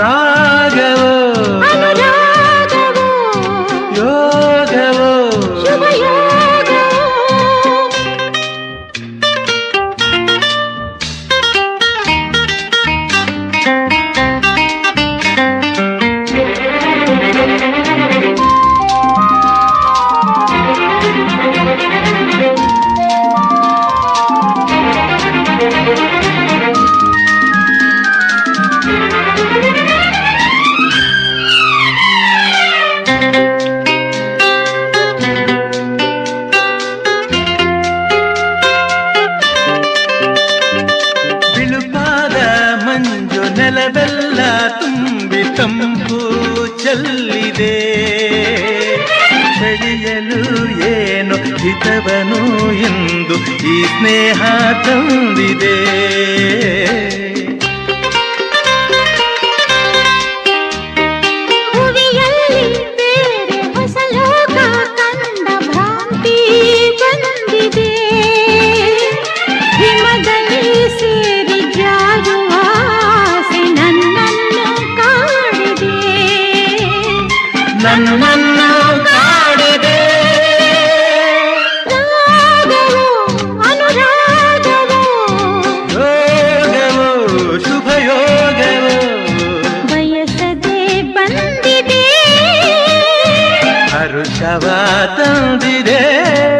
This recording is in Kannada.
Ram. ಮಂಜು ನೆಲವೆಲ್ಲ ತುಂಬಿ ತಂಪು ಚೆಲ್ಲಿದೆ ಬೆಳೆಯಲು ಏನು ಹಿತವನು ಎಂದು ಈ ಸ್ನೇಹ ತಂದಿದೆ ನನ್ನನ್ನು ಕಾಡಿದೆ. ಯೋಗವೋ ಶುಭ ಯೋಗವೋ. ಬಯಸದೆ ಬಂದಿದೆ. ಹರುಷವ ತಂದಿದೆ.